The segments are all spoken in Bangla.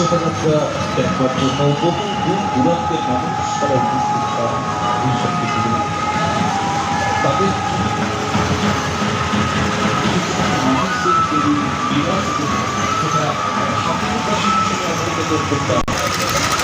শোভাযাত্রা দেখবার জন্য বহু দূর দূরান্তের মানুষ তারা উপস্থিত হয় তাদের যদি বিরাট সেটা শিক্ষণে অবগত করতে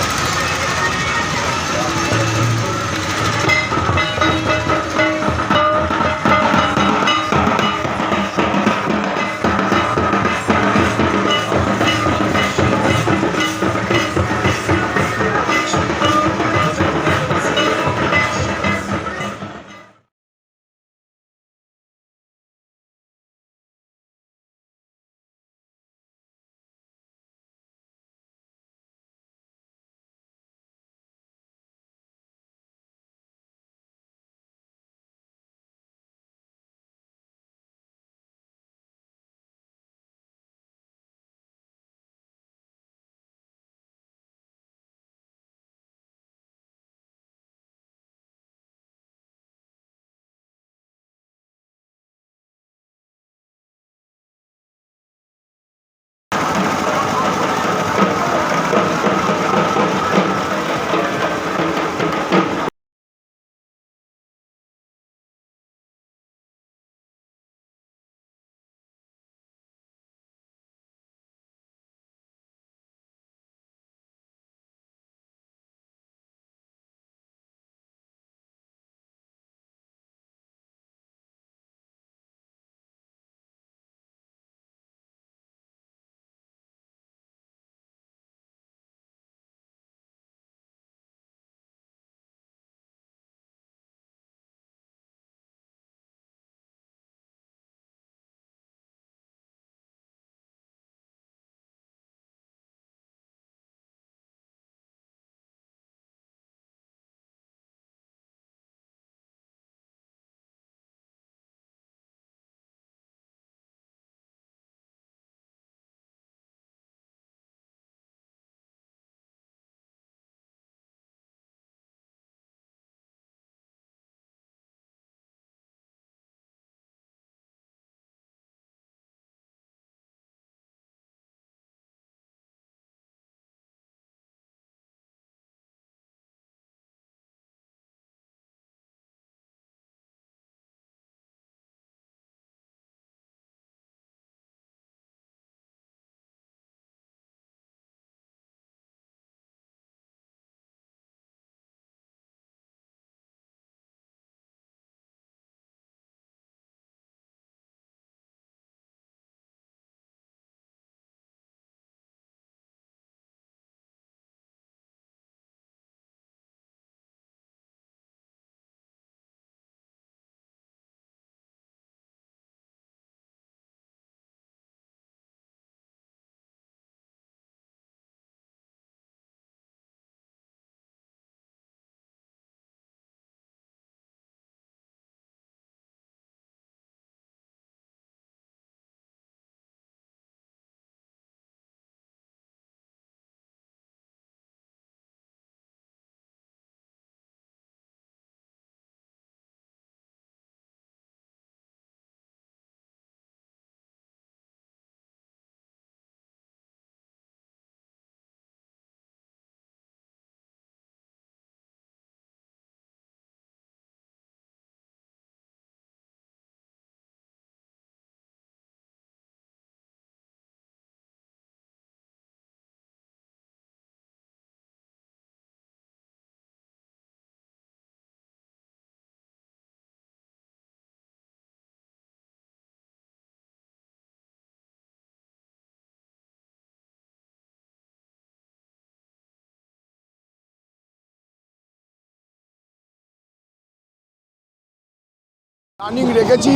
রানিং রেখেছি,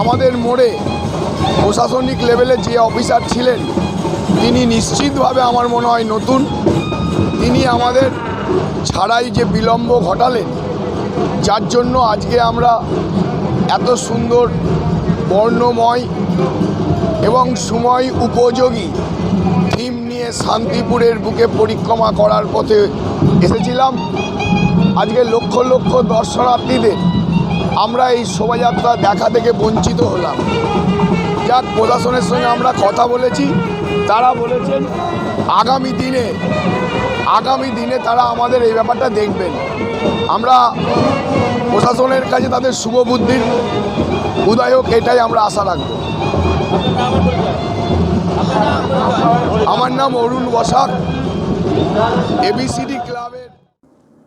আমাদের মোড়ে প্রশাসনিক লেভেলে যে অফিসার ছিলেন, তিনি নিশ্চিতভাবে আমার মনে হয় নতুন। তিনি আমাদের ছাড়াই যে বিলম্ব ঘটালেন, যার জন্য আজকে আমরা এত সুন্দর, বর্ণময় এবং সময় উপযোগী থিম নিয়ে শান্তিপুরের বুকে পরিক্রমা করার পথে এসেছিলাম। আজকে লক্ষ লক্ষ দর্শনার্থীদের আমরা এই শোভাযাত্রা দেখা থেকে বঞ্চিত হলাম। যাক, প্রশাসনের সঙ্গে আমরা কথা বলেছি। তারা বলেছেন, আগামী দিনে আগামী দিনে তারা আমাদের এই ব্যাপারটা দেখবেন। আমরা প্রশাসনের কাছে তাদের শুভ বুদ্ধির উদয় হোক এটাই আমরা আশা রাখব। আমার নাম অরুণ বসাক এবিসিডি ক্লাবের